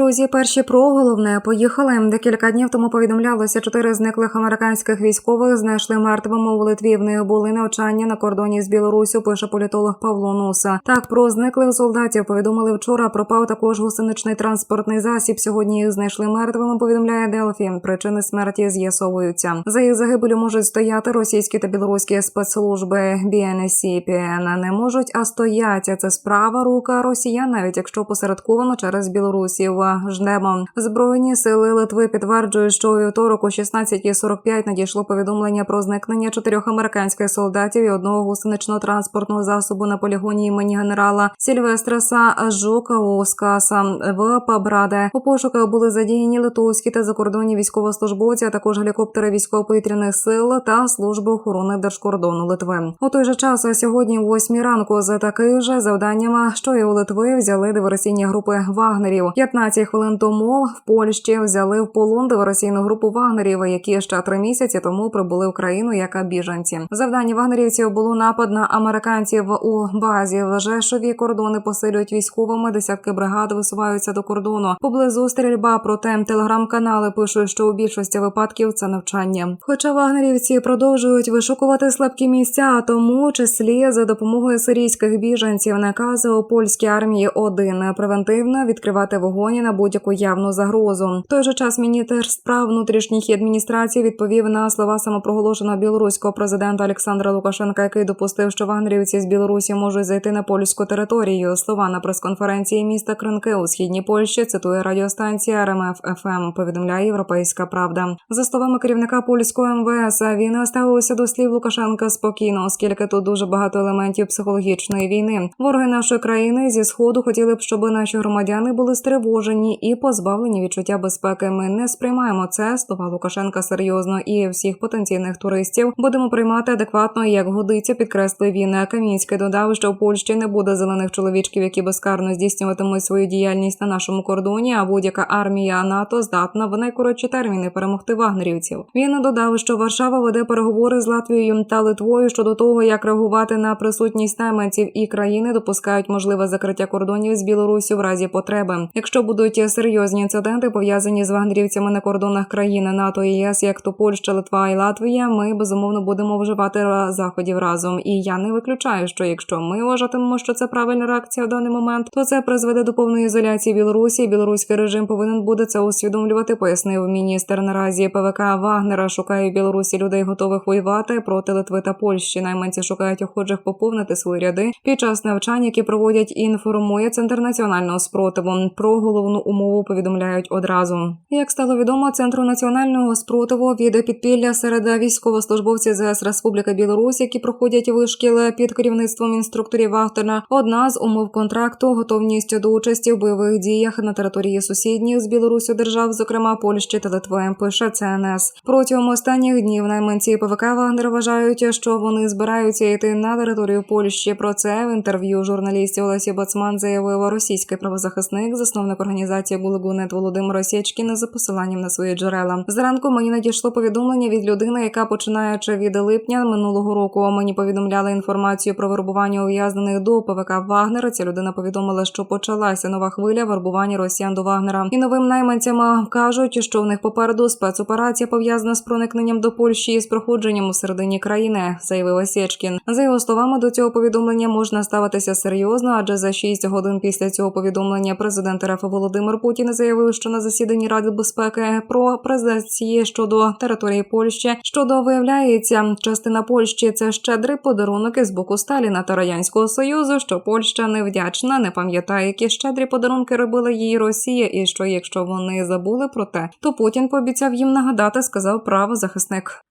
Друзі, перші про головне поїхали. Декілька днів тому повідомлялося, чотири зниклих американських військових знайшли мертвими у Литві. В них були навчання на кордоні з Білоруссю. Пише політолог Павло Нуса. Так про зниклих солдатів повідомили вчора. Пропав також гусеничний транспортний засіб. Сьогодні їх знайшли мертвими. Повідомляє Делфі. Причини смерті з'ясовуються. За їх загибелю можуть стояти російські та білоруські спецслужби BNSC PN. Не можуть, а стоять. Це справа рука росіян, навіть якщо посередковано через Білорусів. Ждемо. Збройні сили Литви підтверджують, що у вівторок о 16.45 надійшло повідомлення про зникнення чотирьох американських солдатів і одного гусеничного транспортного засобу на полігоні імені генерала Сільвестраса Жукаускаса в Пабраде. У пошуках були задіяні литовські та закордонні військовослужбовці, а також гелікоптери військово-повітряних сил та служби охорони держкордону Литви. У той же час сьогодні, о 8 ранку, за таким же завданнями, що і у Литви взяли диверсійні групи вагнерів. 15 хвилин тому в Польщі взяли в полон диверсійну групу вагнерів, які ще три місяці тому прибули в країну як біженці. Завдання вагнерівців було напад на американців у базі. Жешові кордони посилюють військовими. Десятки бригад висуваються до кордону. Поблизу стрільба проте телеграм-канали пишуть, що у більшості випадків це навчання. Хоча вагнерівці продовжують вишукувати слабкі місця, тому числі за допомогою сирійських біженців накази у польській армії один превентивно відкривати вогонь на будь-яку явну загрозу. В той же час міністр справ внутрішніх і адміністрації відповів на слова самопроголошеного білоруського президента Олександра Лукашенка, який допустив, що вагнерівці з Білорусі можуть зайти на польську територію. Слова на прес-конференції міста Кринки у східній Польщі цитує радіостанція РМФ ФМ. Повідомляє Європейська Правда. За словами керівника польського МВС, він ставився до слів Лукашенка спокійно, оскільки тут дуже багато елементів психологічної війни. Вороги нашої країни зі сходу хотіли б, щоб наші громадяни були стривожені і позбавлені відчуття безпеки. Ми не сприймаємо це слова Лукашенка серйозно і всіх потенційних туристів будемо приймати адекватно, як годиться, підкреслив він. Камінський додав, що в Польщі не буде зелених чоловічків, які безкарно здійснюватимуть свою діяльність на нашому кордоні. А будь-яка армія НАТО здатна в найкоротші терміни перемогти вагнерівців. Він додав, що Варшава веде переговори з Латвією та Литвою щодо того, як реагувати на присутність найманців і країни допускають можливе закриття кордонів з Білорусі в разі потреби. Якщо будуть серйозні інциденти пов'язані з вагнерівцями на кордонах країни НАТО і ЄС, як то Польща, Литва і Латвія, ми безумовно будемо вживати заходів разом. І я не виключаю, що якщо ми вважатимемо, що це правильна реакція в даний момент, то це призведе до повної ізоляції Білорусі. Білоруський режим повинен буде це усвідомлювати. Пояснив міністр. Наразі ПВК Вагнера шукає в Білорусі людей, готових воювати проти Литви та Польщі. Найманці шукають охочих поповнити свої ряди під час навчань, які проводять і інформує центр національного спротиву. Про головну умову повідомляють одразу. Як стало відомо, центру національного спротиву від підпілля серед військовослужбовців ЗС Республіка Білорусь, які проходять вишкіл під керівництвом інструкторів Вахтера. Одна з умов контракту готовність до участі в бойових діях на території сусідніх з Білорусю держав, зокрема Польщі та Литви. Пише ЦНС протягом останніх днів. Найманці ПВК Вагнер вважають, що вони збираються йти на територію Польщі. Про це в інтерв'ю журналістів Олесі Бацман заявив російський правозахисник, засновник організації Булагунет Володимир Осєчкін за посиланням на свої джерела. Зранку мені надійшло повідомлення від людини, яка починаючи від липня минулого року мені повідомляла інформацію про вербування ув'язнених до ПВК Вагнера. Ця людина повідомила, що почалася нова хвиля вербування росіян до Вагнера. І новим найманцям кажуть, що в них попереду спецоперація пов'язана з проникненням до Польщі і з проходженням у середині країни, заявив Осєчкін. За його словами, до цього повідомлення можна ставитися серйозно, адже за 6 годин після цього повідомлення президент РФ Володимир Путін заявив, що на засіданні Ради безпеки про презентації щодо території Польщі, щодо виявляється, частина Польщі це щедрий подарунок із боку Сталіна та радянського союзу. Що Польща невдячна, не пам'ятає, які щедрі подарунки робила її Росія, і що якщо вони забули про те, то Путін пообіцяв їм нагадати, сказав правозахисник.